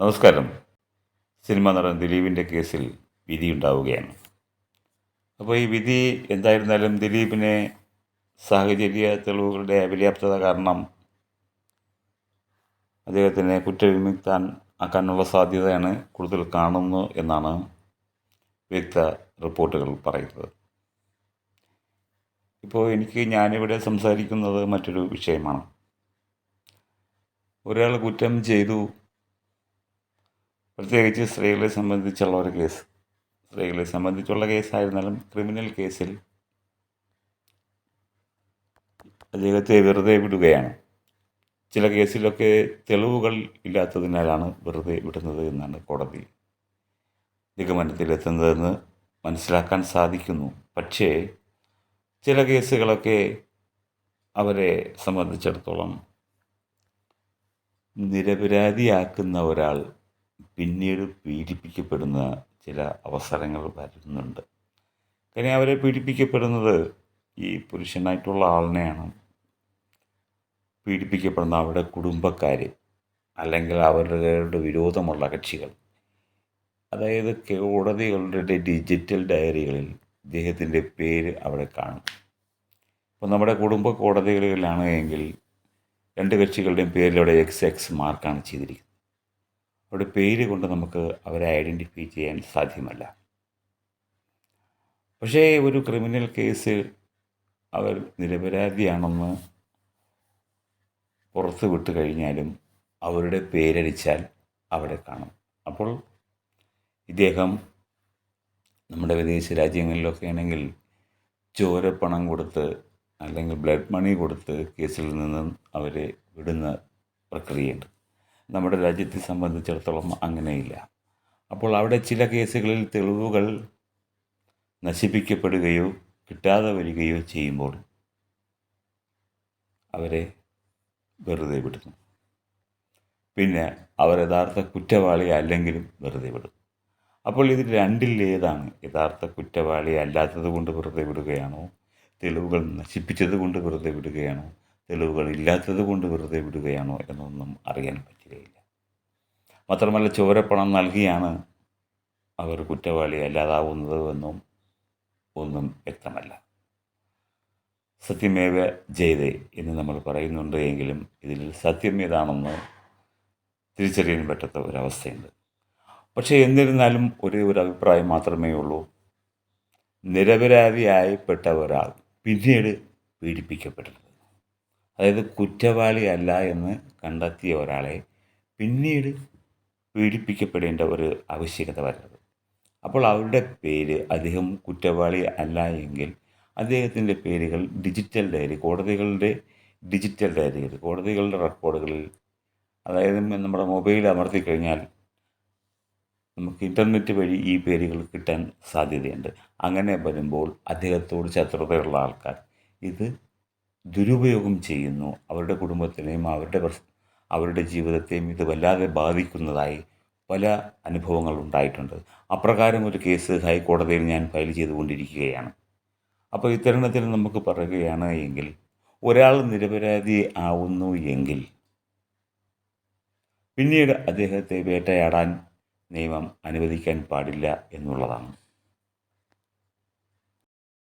നമസ്കാരം. സിനിമ നടൻ ദിലീപിന്റെ കേസിൽ വിധി ഉണ്ടാവുകയാണ്. അപ്പോൾ ഈ വിധി എന്തായിരുന്നാലും ദിലീപിനെ സാഹചര്യ തെളിവുകളുടെ അപര്യാപ്തത കാരണം അദ്ദേഹത്തിനെ കുറ്റവിമുക്താൻ ആക്കാനുള്ള സാധ്യതയാണ് കൂടുതൽ കാണുന്നു എന്നാണ് വ്യക്ത റിപ്പോർട്ടുകൾ പറയുന്നത്. ഇപ്പോൾ എനിക്ക് ഞാനിവിടെ സംസാരിക്കുന്നത് മറ്റൊരു വിഷയമാണ്. ഒരാൾ കുറ്റം ചെയ്തു പ്രത്യേകിച്ച് സ്ത്രീകളെ സംബന്ധിച്ചുള്ള ഒരു കേസ്. സ്ത്രീകളെ സംബന്ധിച്ചുള്ള കേസായിരുന്നാലും ക്രിമിനൽ കേസിൽ അദ്ദേഹത്തെ വെറുതെ വിടുകയാണ്. ചില കേസിലൊക്കെ തെളിവുകൾ ഇല്ലാത്തതിനാലാണ് വെറുതെ വിടുന്നത് എന്നാണ് കോടതി നിഗമനത്തിലെത്തുന്നതെന്ന് മനസ്സിലാക്കാൻ സാധിക്കുന്നു. പക്ഷേ ചില കേസുകളൊക്കെ അവരെ സംബന്ധിച്ചിടത്തോളം നിരപരാധിയാക്കുന്ന ഒരാൾ പിന്നീട് പീഡിപ്പിക്കപ്പെടുന്ന ചില അവസരങ്ങൾ വരുന്നുണ്ട്. കാര്യം അവരെ പീഡിപ്പിക്കപ്പെടുന്നത് ഈ പുരുഷനായിട്ടുള്ള ആളിനെയാണ്. പീഡിപ്പിക്കപ്പെടുന്ന അവരുടെ കുടുംബക്കാർ അല്ലെങ്കിൽ അവരുടെ വിരോധമുള്ള കക്ഷികൾ. അതായത് കോടതികളുടെ ഡിജിറ്റൽ ഡയറികളിൽ ഇദ്ദേഹത്തിന്റെ പേര് അവിടെ കാണും. അപ്പോൾ നമ്മുടെ കുടുംബ കോടതികളിലാണ് എങ്കിൽ രണ്ട് കക്ഷികളുടെയും പേരിലവിടെ എക്സ് എക്സ് മാർക്കാണ് ചെയ്തിരിക്കുന്നത്. അവിടെ പേര് കൊണ്ട് നമുക്ക് അവരെ ഐഡന്റിഫൈ ചെയ്യാൻ സാധ്യമല്ല. പക്ഷേ ഒരു ക്രിമിനൽ കേസിൽ അവർ നിരപരാധിയാണെന്ന് പുറത്ത് വിട്ട് കഴിഞ്ഞാലും അവരുടെ പേരടിച്ചാൽ അവിടെ കാണും. അപ്പോൾ ഇദ്ദേഹം നമ്മുടെ വിദേശ രാജ്യങ്ങളിലൊക്കെ ആണെങ്കിൽ ചോരപ്പണം കൊടുത്ത് അല്ലെങ്കിൽ ബ്ലഡ് മണി കൊടുത്ത് കേസിൽ നിന്നും അവരെ വിടുന്ന പ്രക്രിയയുണ്ട്. നമ്മുടെ രാജ്യത്തെ സംബന്ധിച്ചിടത്തോളം അങ്ങനെയില്ല. അപ്പോൾ അവിടെ ചില കേസുകളിൽ തെളിവുകൾ നശിപ്പിക്കപ്പെടുകയോ കിട്ടാതെ വരികയോ ചെയ്യുമ്പോൾ അവരെ വെറുതെ വിടുന്നു. പിന്നെ അവർ യഥാർത്ഥ കുറ്റവാളി അല്ലെങ്കിലും വെറുതെ വിടും അപ്പോൾ ഇത് രണ്ടിൽ ഏതാണ് യഥാർത്ഥ കുറ്റവാളി അല്ലാത്തത് കൊണ്ട് വെറുതെ വിടുകയാണോ? തെളിവുകൾ നശിപ്പിച്ചത് കൊണ്ട് വെറുതെ വിടുകയാണോ? തെളിവുകൾ ഇല്ലാത്തത് കൊണ്ട് വെറുതെ വിടുകയാണോ എന്നൊന്നും അറിയാൻ പറ്റുകയില്ല. മാത്രമല്ല ചോരപ്പണം നൽകിയാണ് അവർ കുറ്റവാളി അല്ലാതാവുന്നത് എന്നും ഒന്നും വ്യക്തമല്ല. സത്യമേവ ജയതേ എന്ന് നമ്മൾ പറയുന്നുണ്ട് എങ്കിലും ഇതിൽ സത്യം ഏതാണെന്ന് തിരിച്ചറിയാൻ പറ്റാത്ത ഒരവസ്ഥയുണ്ട്. പക്ഷേ എന്നിരുന്നാലും ഒരേ ഒരു അഭിപ്രായം മാത്രമേ ഉള്ളൂ. നിരപരാധിയായപ്പെട്ട ഒരാൾ പിന്നീട് പീഡിപ്പിക്കപ്പെടരുത് അതായത് കുറ്റവാളി അല്ല എന്ന് കണ്ടെത്തിയ ഒരാളെ പിന്നീട് പീഡിപ്പിക്കപ്പെടേണ്ട ഒരു ആവശ്യകത വരരുത് അപ്പോൾ അവരുടെ പേര് അദ്ദേഹം കുറ്റവാളി അല്ല എങ്കിൽ അദ്ദേഹത്തിന്റെ പേരുകൾ ഡിജിറ്റൽ ഡയറി കോടതികളുടെ ഡിജിറ്റൽ ഡയറികൾ കോടതികളുടെ റെക്കോർഡുകളിൽ അതായത് നമ്മുടെ മൊബൈൽ അമർത്തി കഴിഞ്ഞാൽ നമുക്ക് ഇന്റർനെറ്റ് വഴി ഈ പേരുകൾ കിട്ടാൻ സാധ്യതയുണ്ട്. അങ്ങനെ വരുമ്പോൾ അദ്ദേഹത്തോട് ശത്രുതയുള്ള ആൾക്കാർ ഇത് ദുരുപയോഗം ചെയ്യുന്നു. അവരുടെ കുടുംബത്തിനെയും അവരുടെ അവരുടെ ജീവിതത്തെയും ഇത് വല്ലാതെ ബാധിക്കുന്നതായി പല അനുഭവങ്ങൾ ഉണ്ടായിട്ടുണ്ട്. അപ്രകാരം ഒരു കേസ് ഹൈക്കോടതിയിൽ ഞാൻ ഫയൽ ചെയ്തുകൊണ്ടിരിക്കുകയാണ്. അപ്പോൾ ഇത്തരണത്തിൽ നമുക്ക് പറയുകയാണ് എങ്കിൽ ഒരാൾ നിരപരാധി ആവുന്നു എങ്കിൽ പിന്നീട് അദ്ദേഹത്തെ വേട്ടയാടാൻ നിയമം അനുവദിക്കാൻ പാടില്ല എന്നുള്ളതാണ്.